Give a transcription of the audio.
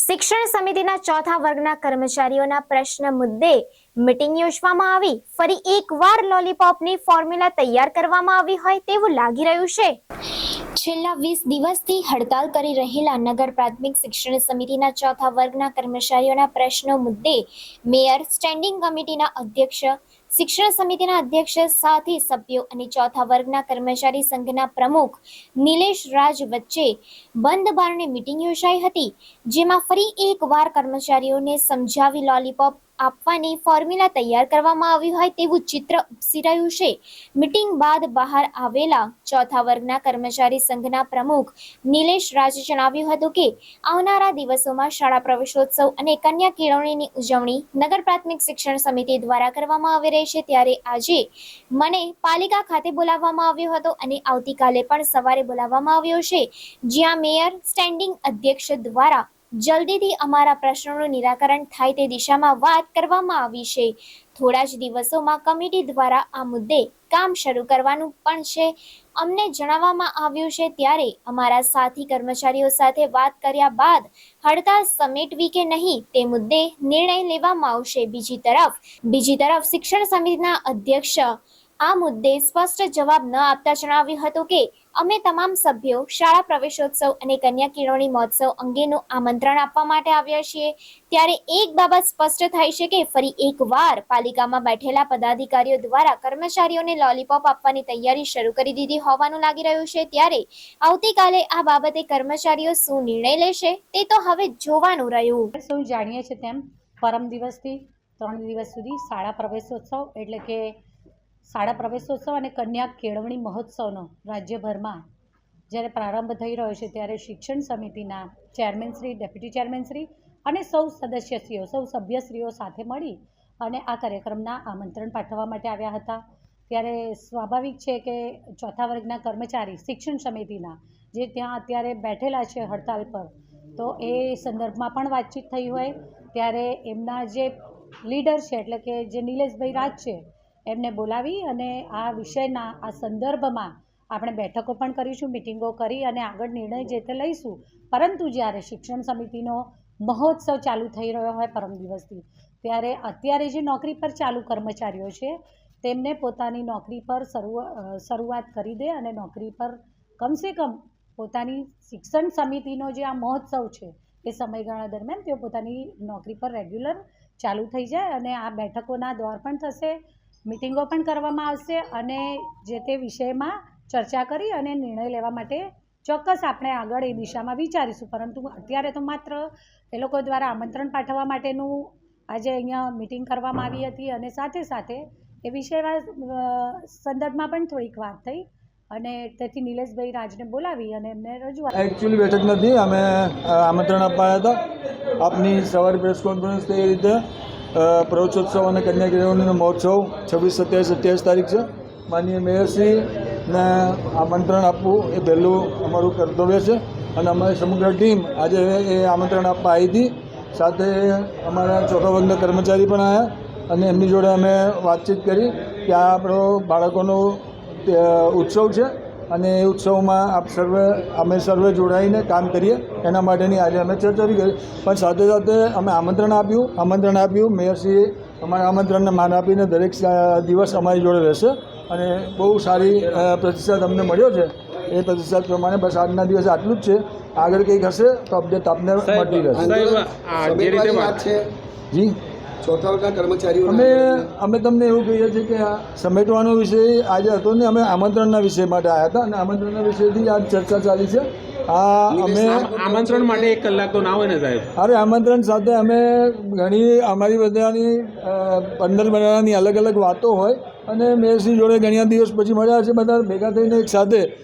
શિક્ષણ સમિતિના ચોથા વર્ગના કર્મચારીઓના પ્રશ્ન મુદ્દે મીટિંગ યોજવામાં આવી. ફરી એકવાર લોલીપોપની ફોર્મ્યુલા તૈયાર કરવામાં આવી હોય તેવું લાગી રહ્યું છે. છેલ્લા વીસ દિવસથી હડતાલ કરી રહેલા નગર પ્રાથમિક શિક્ષણ સમિતિના ચોથા વર્ગના કર્મચારીઓના પ્રશ્નો મુદ્દે મેયર સ્ટેન્ડિંગ કમિટીના અધ્યક્ષ, શિક્ષણ સમિતિના અધ્યક્ષ, સાથે સભ્યો અને ચોથા વર્ગના કર્મચારી સંઘના પ્રમુખ નિલેશ રાજ વચ્ચે બંધ બારણે મીટિંગ યોજાઈ હતી, જેમાં ફરી એકવાર કર્મચારીઓને સમજાવી લોલીપોપ આપવાની ફોર્મ્યુલા તૈયાર કરવામાં આવી હોય તેવું ચિત્ર ઉપસી રહ્યું છે. મીટિંગ બાદ બહાર આવેલા ચોથા વર્ગના કર્મચારી સંઘના પ્રમુખ નિલેશ રાજે જણાવ્યું હતું કે, આવનારા દિવસોમાં શાળા પ્રવેશોત્સવ અને કન્યા કેળવણીની ઉજવણી નગર પ્રાથમિક શિક્ષણ સમિતિ દ્વારા કરવામાં આવી રહી છે. ત્યારે આજે મને પાલિકા ખાતે બોલાવવામાં આવ્યો હતો અને આવતીકાલે પણ સવારે બોલાવવામાં આવ્યો છે. જ્યાં મેયર, સ્ટેન્ડિંગ અધ્યક્ષ દ્વારા જલ્દીથી અમારા પ્રશ્નોનું નિરાકરણ થાય તે દિશામાં વાત કરવામાં આવી છે. થોડા જ દિવસોમાં કમિટી દ્વારા આ મુદ્દે કામ શરૂ કરવાનું પણ છે. અમને જણાવવામાં આવ્યું છે ત્યારે અમારા સાથી કર્મચારીઓ સાથે વાત કર્યા બાદ હડતાલ સમેટવી કે નહીં તે મુદ્દે નિર્ણય લેવામાં આવશે. બીજી તરફ બીજી તરફ શિક્ષણ સમિતિના અધ્યક્ષ આ મુદ્દે સ્પષ્ટ જવાબ ન આપતા જણાવ્યું હતું કે, અમે તમામ સભ્યો શાળા પ્રવેશોત્સવ અને કન્યા કેળવણી મહોત્સવ અંગેનું આમંત્રણ આપવા માટે આવ્યા છીએ. ત્યારે એક બાબત સ્પષ્ટ થાય છે કે, ફરી એકવાર પાલિકામાં બેઠેલા પદાધિકારીઓ દ્વારા કર્મચારીઓને લોલીપોપ આપવાની તૈયારી શરૂ કરી દીધી હોવાનું લાગી રહ્યું છે. ત્યારે આવતીકાલે આ બાબતે કર્મચારીઓ શું નિર્ણય લેશે તે તો હવે જોવાનું રહ્યું. સૌ જાણીએ છીએ તેમ પરમ દિવસથી ત્રણ દિવસ સુધી શાળા પ્રવેશોત્સવ એટલે કે શાળા પ્રવેશોત્સવ અને કન્યા કેળવણી મહોત્સવનો રાજ્યભરમાં જ્યારે પ્રારંભ થઈ રહ્યો છે ત્યારે શિક્ષણ સમિતિના chairman Shri, deputy chairman Shri અને સૌ સદસ્યશ્રીઓ, સૌ સભ્યશ્રીઓ સાથે મળી અને આ કાર્યક્રમના આમંત્રણ પાઠવવા માટે આવ્યા હતા. ત્યારે સ્વાભાવિક છે કે ચોથા વર્ગના કર્મચારી શિક્ષણ સમિતિના જે ત્યાં અત્યારે બેઠેલા છે હડતાલ પર, તો એ સંદર્ભમાં પણ વાતચીત થઈ હોય. ત્યારે એમના જે લીડર છે, એટલે કે જે નિલેશભાઈ રાજ છે એમને બોલાવી અને આ વિષયના, આ સંદર્ભમાં આપણે બેઠકો પણ કરીશું, મિટિંગો કરી અને આગળ નિર્ણય જે તે લઈશું. પરંતુ જ્યારે શિક્ષણ સમિતિનો મહોત્સવ ચાલુ થઈ રહ્યો હોય પરમ દિવસથી, ત્યારે અત્યારે જે નોકરી પર ચાલુ કર્મચારીઓ છે, તેમને પોતાની નોકરી પર શરૂ શરૂઆત કરી દે અને નોકરી પર કમસે કમ પોતાની શિક્ષણ સમિતિનો જે આ મહોત્સવ છે, એ સમયગાળા દરમિયાન તેઓ પોતાની નોકરી પર રેગ્યુલર ચાલુ થઈ જાય અને આ બેઠકોના દ્વાર પણ થશે. મિટિંગો પણ કરવામાં આવશે અને જે તે વિષયમાં ચર્ચા કરી અને નિર્ણય લેવા માટે ચોક્કસ આપણે આગળ એ દિશામાં વિચારીશું. પરંતુ અત્યારે તો માત્ર એ લોકો દ્વારા આમંત્રણ પાઠવવા માટેનું આજે અહીંયા મિટિંગ કરવામાં આવી હતી અને સાથે સાથે એ વિષયના સંદર્ભમાં પણ થોડીક વાત થઈ અને તેથી નિલેશભાઈ રાજને બોલાવી અને એમને રજૂઆત એકચ્યુઅલી બેઠક નથી. અમે આમંત્રણ અપાયા હતા. આપની સવારે પ્રેસ કોન્ફરન્સ થઈ રીતે. અ, પ્રવેશોત્સવ અને કન્યાગીરીઓનો મહોત્સવ છવ્વીસ સત્યાવીસ અઠ્યાવીસ તારીખ છે. માનીય મેયરશ્રીને આમંત્રણ આપવું એ પહેલું અમારું કર્તવ્ય છે અને અમારી સમગ્ર ટીમ આજે એ આમંત્રણ આપવા આવી હતી. સાથે અમારા ચોથા વર્ગના કર્મચારી પણ આવ્યા અને એમની જોડે અમે વાતચીત કરી કે આ આપણો બાળકોનો ઉત્સવ છે. અને એ ઉત્સવમાં આપ સર્વે અમે સર્વે જોડાઈને કામ કરીએ. એના માટેની આજે અમે ચર્ચા કરી. પણ સાથે સાથે અમે આમંત્રણ આપ્યું આમંત્રણ આપ્યું. મેયરશ્રીએ અમારા આમંત્રણને માન આપીને દરેક દિવસ અમારી જોડે રહેશે. અને બહુ સારી પ્રતિસાદ અમને મળ્યો છે. એ પ્રતિસાદ પ્રમાણે બસ આજના દિવસે આટલું જ છે. આગળ કંઈક હશે તો અપડેટ આપને મળતી રહેશે. જે રીતે વાત વાત છે જી? કર્મચારીઓ અમે અમે તમને એવું કહીએ છીએ કે આ સમેટવાનો વિષય આજે હતો ને અમે આમંત્રણના વિષય માટે આવ્યા હતા અને આમંત્રણના વિષયથી જ આ ચર્ચા ચાલી છે. આ અમે આમંત્રણ માટે એક કલાક તો ના હોય ને સાહેબ? અરે આમંત્રણ સાથે અમે ઘણી અમારી બધાની પંદર બનાવવાની અલગ અલગ વાતો હોય અને મેયરશ્રી જોડે ઘણા દિવસ પછી મળ્યા છે બધા ભેગા થઈને એક સાથે.